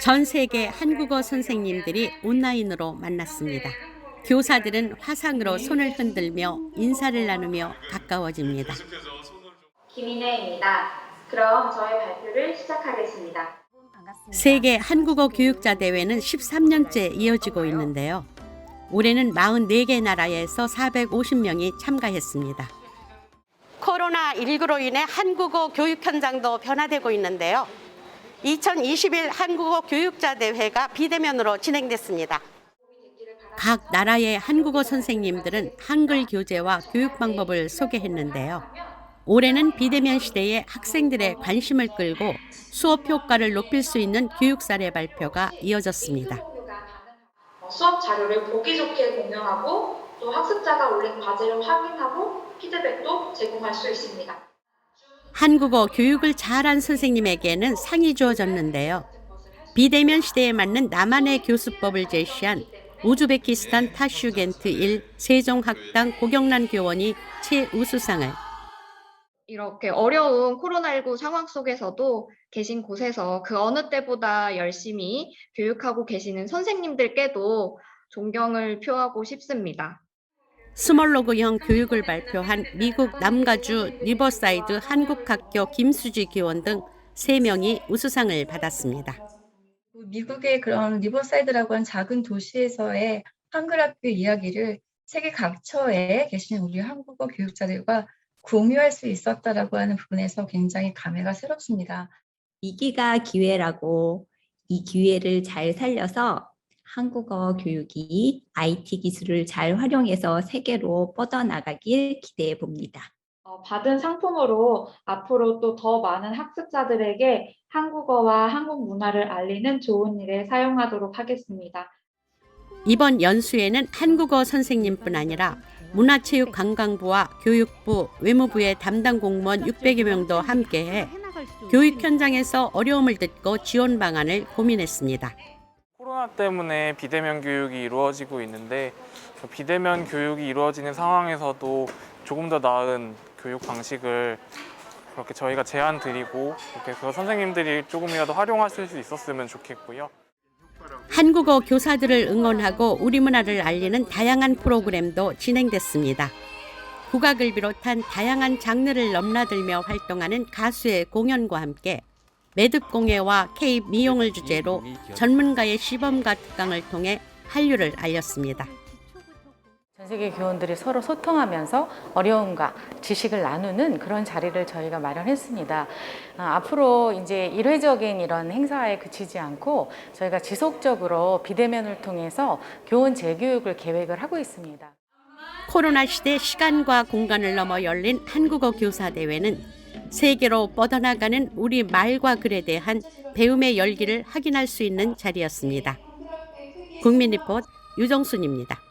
전 세계 한국어 선생님들이 온라인으로 만났습니다. 교사들은 화상으로 손을 흔들며 인사를 나누며 가까워집니다. 김인혜입니다. 그럼 저의 발표를 시작하겠습니다. 세계 한국어 교육자 대회는 13년째 이어지고 있는데요. 올해는 44개 나라에서 450명이 참가했습니다. 코로나19로 인해 한국어 교육 현장도 변화되고 있는데요. 2021 한국어 교육자 대회가 비대면으로 진행됐습니다. 각 나라의 한국어 선생님들은 한글 교재와 교육 방법을 소개했는데요. 올해는 비대면 시대에 학생들의 관심을 끌고 수업 효과를 높일 수 있는 교육 사례 발표가 이어졌습니다. 어, 수업 자료를 보기 좋게 공유하고 또 학습자가 올린 과제를 확인하고 피드백도 제공할 수 있습니다. 한국어 교육을 잘한 선생님에게는 상이 주어졌는데요. 비대면 시대에 맞는 나만의 교수법을 제시한 우즈베키스탄 타슈겐트 1 세종학당 고경란 교원이 최우수상을 이렇게 어려운 코로나19 상황 속에서도 계신 곳에서 그 어느 때보다 열심히 교육하고 계시는 선생님들께도 존경을 표하고 싶습니다. 스몰로그형 교육을 발표한 미국 남가주 리버사이드 한국학교 김수지 교원 등 3명이 우수상을 받았습니다. 미국의 그런 리버사이드라고 하는 작은 도시에서의 한글 학교 이야기를 세계 각처에 계시는 우리 한국어 교육자들과 공유할 수 있었다라고 하는 부분에서 굉장히 감회가 새롭습니다. 위기가 기회라고 이 기회를 잘 살려서 한국어 교육이 IT 기술을 잘 활용해서 세계로 뻗어나가길 기대해 봅니다. 어, 받은 상품으로 앞으로 또 더 많은 학습자들에게 한국어와 한국 문화를 알리는 좋은 일에 사용하도록 하겠습니다. 이번 연수에는 한국어 선생님뿐 아니라 문화체육관광부와 교육부, 외무부의 담당 공무원 600여 명도 함께해 교육 현장에서 어려움을 듣고 지원 방안을 고민했습니다. 코로나 때문에 비대면 교육이 이루어지고 있는데 그 비대면 교육이 이루어지는 상황에서도 조금 더 나은 교육 방식을 그렇게 저희가 제안 드리고 이렇게 그 선생님들이 조금이라도 활용하실 수 있었으면 좋겠고요. 한국어 교사들을 응원하고 우리 문화를 알리는 다양한 프로그램도 진행됐습니다. 국악을 비롯한 다양한 장르를 넘나들며 활동하는 가수의 공연과 함께 매듭 공예와 K 미용을 주제로 전문가의 시범과 특강을 통해 한류를 알렸습니다. 전 세계 교원들이 서로 소통하면서 어려움과 지식을 나누는 그런 자리를 저희가 마련했습니다. 아, 앞으로 이제 일회적인 이런 행사에 그치지 않고 저희가 지속적으로 비대면을 통해서 교원 재교육을 계획을 하고 있습니다. 코로나 시대 시간과 공간을 넘어 열린 한국어 교사 대회는 세계로 뻗어나가는 우리 말과 글에 대한 배움의 열기를 확인할 수 있는 자리였습니다. 국민 리포트 유정순입니다.